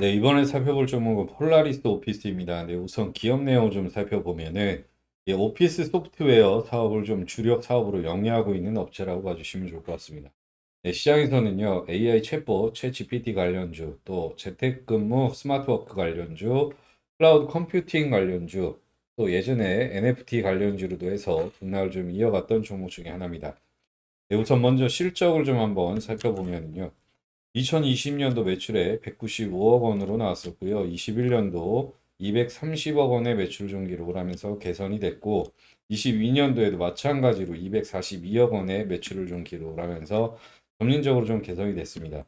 네, 이번에 살펴볼 종목은 폴라리스 오피스입니다. 네, 우선 기업 내용 좀 살펴보면은 이 오피스 소프트웨어 사업을 좀 주력 사업으로 영위하고 있는 업체라고 봐주시면 좋을 것 같습니다. 네, 시장에서는요, AI 챗봇, 챗GPT 관련주, 또 재택근무 스마트워크 관련주, 클라우드 컴퓨팅 관련주, 또 예전에 NFT 관련주로도 해서 등락을 좀 이어갔던 종목 중에 하나입니다. 네, 우선 먼저 실적을 좀 한번 살펴보면요. 2020년도 매출에 195억 원으로 나왔었고요. 21년도 230억 원의 매출 좀 기록을 하면서 개선이 됐고 22년도에도 마찬가지로 242억 원의 매출을 좀 기록을 하면서 점진적으로 좀 개선이 됐습니다.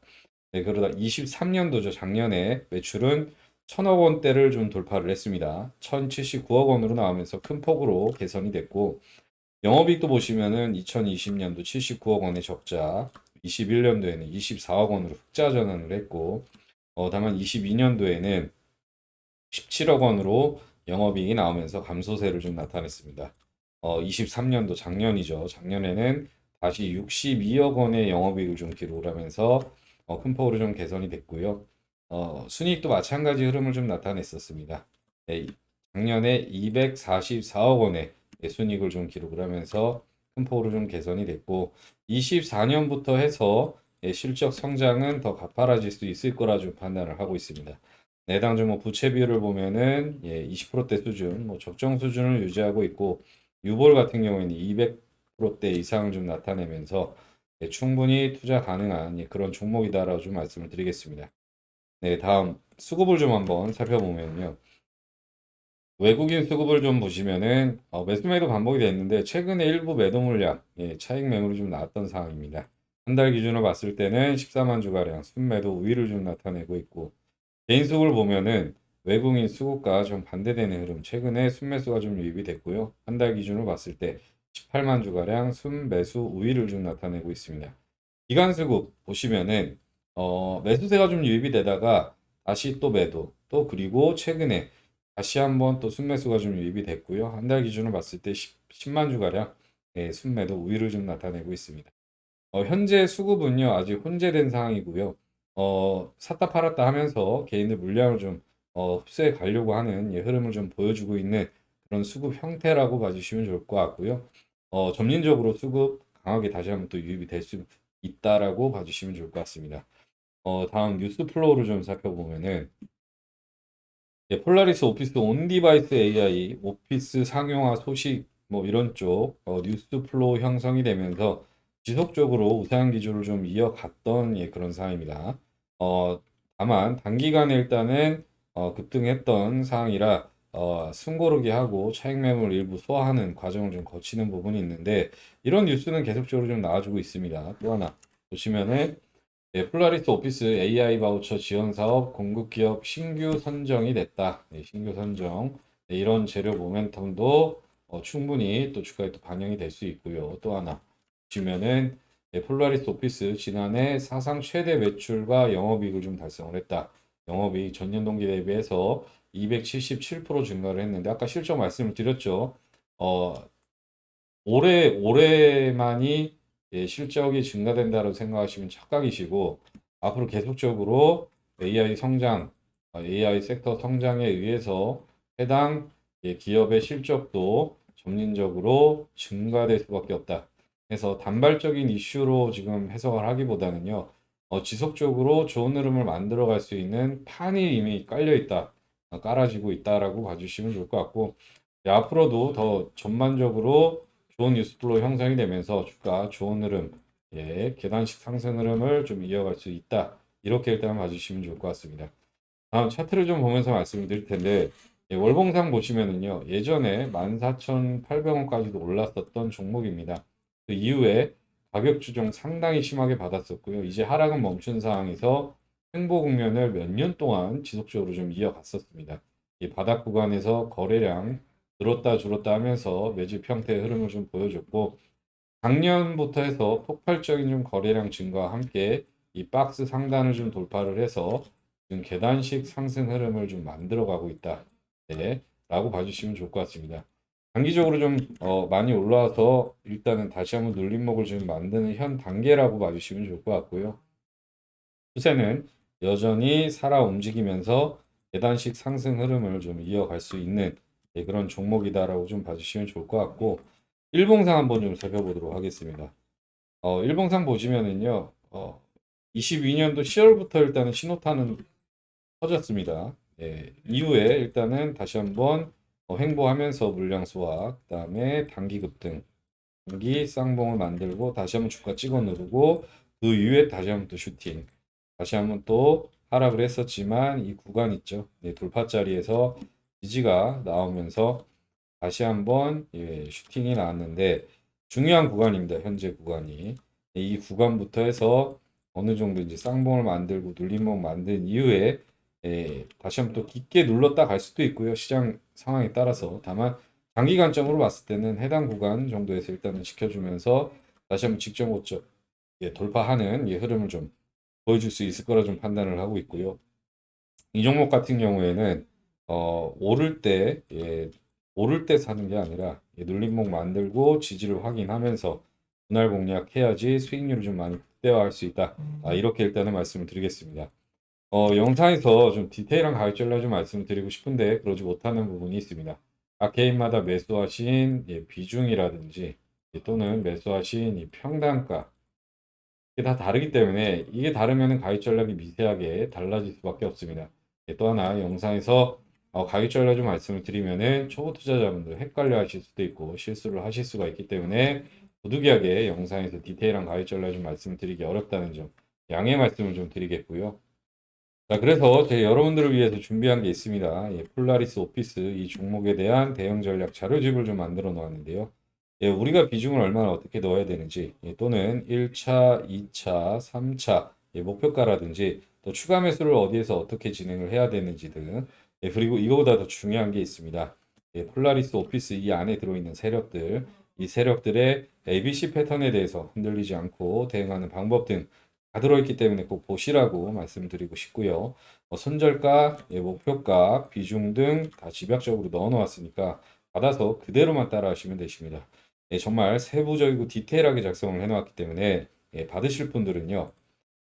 네, 그러다 23년도죠. 작년에 매출은 1000억 원대를 좀 돌파를 했습니다. 1079억 원으로 나오면서 큰 폭으로 개선이 됐고 영업이익도 보시면은 2020년도 79억 원의 적자, 21년도에는 24억 원으로 흑자 전환을 했고, 어, 다만 22년도에는 17억 원으로 영업이익이 나오면서 감소세를 좀 나타냈습니다. 어, 23년도 작년이죠. 작년에는 다시 62억 원의 영업이익을 좀 기록을 하면서 어, 큰 폭으로 좀 개선이 됐고요. 어, 순이익도 마찬가지 흐름을 좀 나타냈었습니다. 네, 작년에 244억 원의 예, 순이익을 좀 기록을 하면서 큰 폭으로 좀 개선이 됐고 24년부터 해서 예, 실적 성장은 더 가파라질 수 있을 거라 좀 판단을 하고 있습니다. 내당 주뭐 부채 비율을 보면은 예, 20%대 수준, 뭐 적정 수준을 유지하고 있고 유볼 같은 경우에는 200%대 이상을 좀 나타내면서 예, 충분히 투자 가능한 예, 그런 종목이다라고 좀 말씀을 드리겠습니다. 네, 다음 수급을 좀 한번 살펴보면요. 외국인 수급을 좀 보시면은 어, 매수 매도 반복이 됐는데 최근에 일부 매도 물량 예, 차익 매물이 좀 나왔던 상황입니다. 한 달 기준으로 봤을 때는 14만 주가량 순매도 우위를 좀 나타내고 있고 개인 수급을 보면은 외국인 수급과 좀 반대되는 흐름 최근에 순매수가 좀 유입이 됐고요. 한 달 기준으로 봤을 때 18만 주가량 순매수 우위를 좀 나타내고 있습니다. 기간 수급 보시면은 어, 매수세가 좀 유입이 되다가 다시 또 매도 또 그리고 최근에 다시 한번 또 순매수가 좀 유입이 됐고요. 한 달 기준으로 봤을 때 10, 만 주가량 예, 순매도 우위를 좀 나타내고 있습니다. 어, 현재 수급은요 아직 혼재된 상황이고요. 어, 샀다 팔았다 하면서 개인들 물량을 좀 어, 흡수해 가려고 하는 예, 흐름을 좀 보여주고 있는 그런 수급 형태라고 봐주시면 좋을 것 같고요. 어, 점진적으로 수급 강하게 다시 한번 또 유입이 될 수 있다라고 봐주시면 좋을 것 같습니다. 어, 다음 뉴스 플로우를 좀 살펴보면은 예, 폴라리스 오피스 온 디바이스 AI, 오피스 상용화 소식 뭐 이런 쪽 어, 뉴스 플로우 형성이 되면서 지속적으로 우상 기조를 좀 이어갔던 예, 그런 상황입니다. 어, 다만 단기간에 일단은 어, 급등했던 상황이라 어, 숨고르기 하고 차익 매물 일부 소화하는 과정을 좀 거치는 부분이 있는데 이런 뉴스는 계속적으로 좀 나와주고 있습니다. 또 하나 보시면은 네, 폴라리스 오피스 AI 바우처 지원 사업 공급 기업 신규 선정이 됐다. 네, 신규 선정. 네, 이런 재료 모멘텀도 어, 충분히 또 주가에 또 반영이 될 수 있고요. 또 하나 보시면은 네, 폴라리스 오피스 지난해 사상 최대 매출과 영업이익을 좀 달성을 했다. 영업이익 전년 동기 대비해서 277% 증가를 했는데 아까 실적 말씀을 드렸죠. 어, 올해 올해만이 예, 실적이 증가된다고 생각하시면 착각이시고 앞으로 계속적으로 AI 성장, 어, AI 섹터 성장에 의해서 해당 예, 기업의 실적도 점진적으로 증가될 수밖에 없다. 그래서 단발적인 이슈로 지금 해석을 하기보다는요, 어, 지속적으로 좋은 흐름을 만들어갈 수 있는 판이 이미 깔려 있다, 어, 깔아지고 있다라고 봐주시면 좋을 것 같고, 예, 앞으로도 더 전반적으로 좋은 뉴스플로 형성이 되면서 주가 좋은 흐름, 예, 계단식 상승 흐름을 좀 이어갈 수 있다. 이렇게 일단 봐주시면 좋을 것 같습니다. 다음 차트를 좀 보면서 말씀을 드릴 텐데, 예, 월봉상 보시면은요, 예전에 14,800원까지도 올랐었던 종목입니다. 그 이후에 가격 조정 상당히 심하게 받았었고요. 이제 하락은 멈춘 상황에서 횡보 국면을 몇 년 동안 지속적으로 좀 이어갔었습니다. 이 바닥 구간에서 거래량 늘었다 줄었다 하면서 매집 형태의 흐름을 좀 보여줬고 작년부터 해서 폭발적인 좀 거래량 증가와 함께 이 박스 상단을 좀 돌파를 해서 지금 계단식 상승 흐름을 좀 만들어가고 있다. 네, 라고 봐주시면 좋을 것 같습니다. 단기적으로 좀 어, 많이 올라와서 일단은 다시 한번 눌림목을 좀 만드는 현 단계라고 봐주시면 좋을 것 같고요. 추세는 여전히 살아 움직이면서 계단식 상승 흐름을 좀 이어갈 수 있는 예, 그런 종목이다라고 좀 봐주시면 좋을 것 같고 일봉상 한번 좀 살펴보도록 하겠습니다. 어, 일봉상 보시면은요, 어, 22년도 10월부터 일단은 신호탄은 터졌습니다. 예, 이후에 일단은 다시 한번 어, 횡보하면서 물량 소화, 그 다음에 단기 급등, 단기 쌍봉을 만들고 다시 한번 주가 찍어 누르고 그 이후에 다시 한번 또 슈팅, 다시 한번 또 하락을 했었지만 이 구간 있죠. 예, 돌파 자리에서 지지가 나오면서 다시 한번 예, 슈팅이 나왔는데 중요한 구간입니다. 현재 구간이 이 구간부터 해서 어느 정도 이제 쌍봉을 만들고 눌림목 만든 이후에 예, 다시 한번 또 깊게 눌렀다 갈 수도 있고요. 시장 상황에 따라서 다만 장기 관점으로 봤을 때는 해당 구간 정도에서 일단은 지켜주면서 다시 한번 직전 고점 예, 돌파하는 예, 흐름을 좀 보여줄 수 있을 거라 좀 판단을 하고 있고요. 이 종목 같은 경우에는 어, 오를 때 예, 오를 때 사는 게 아니라 예, 눌림목 만들고 지지를 확인하면서 분할 공략해야지 수익률을 좀 많이 극대화할 수 있다. 아, 이렇게 일단은 말씀을 드리겠습니다. 어, 영상에서 좀 디테일한 가격 전략 좀 말씀을 드리고 싶은데 그러지 못하는 부분이 있습니다. 각 개인마다 매수하신 예, 비중이라든지 예, 또는 매수하신 이 평단가 이게 다 다르기 때문에 이게 다르면 가격 전략이 미세하게 달라질 수밖에 없습니다. 예, 또 하나 영상에서 어, 전략 좀 말씀을 드리면은 초보 투자자분들 헷갈려 하실 수도 있고 실수를 하실 수가 있기 때문에 부득이하게 영상에서 디테일한 전략 좀 말씀을 드리기 어렵다는 점 양해 말씀을 좀 드리겠고요. 자, 그래서 제 여러분들을 위해서 준비한 게 있습니다. 예, 폴라리스 오피스 이 종목에 대한 대응 전략 자료집을 좀 만들어 놓았는데요. 예, 우리가 비중을 얼마나 어떻게 넣어야 되는지, 예, 또는 1차, 2차, 3차, 예, 목표가라든지, 또 추가 매수를 어디에서 어떻게 진행을 해야 되는지 등, 예, 그리고 이거보다 더 중요한 게 있습니다. 예, 폴라리스 오피스 이 안에 들어있는 세력들, 이 세력들의 ABC 패턴에 대해서 흔들리지 않고 대응하는 방법 등 다 들어있기 때문에 꼭 보시라고 말씀드리고 싶고요. 어, 손절가, 예, 목표가, 비중 등 다 집약적으로 넣어 놓았으니까 받아서 그대로만 따라 하시면 되십니다. 예, 정말 세부적이고 디테일하게 작성을 해 놓았기 때문에 예, 받으실 분들은요.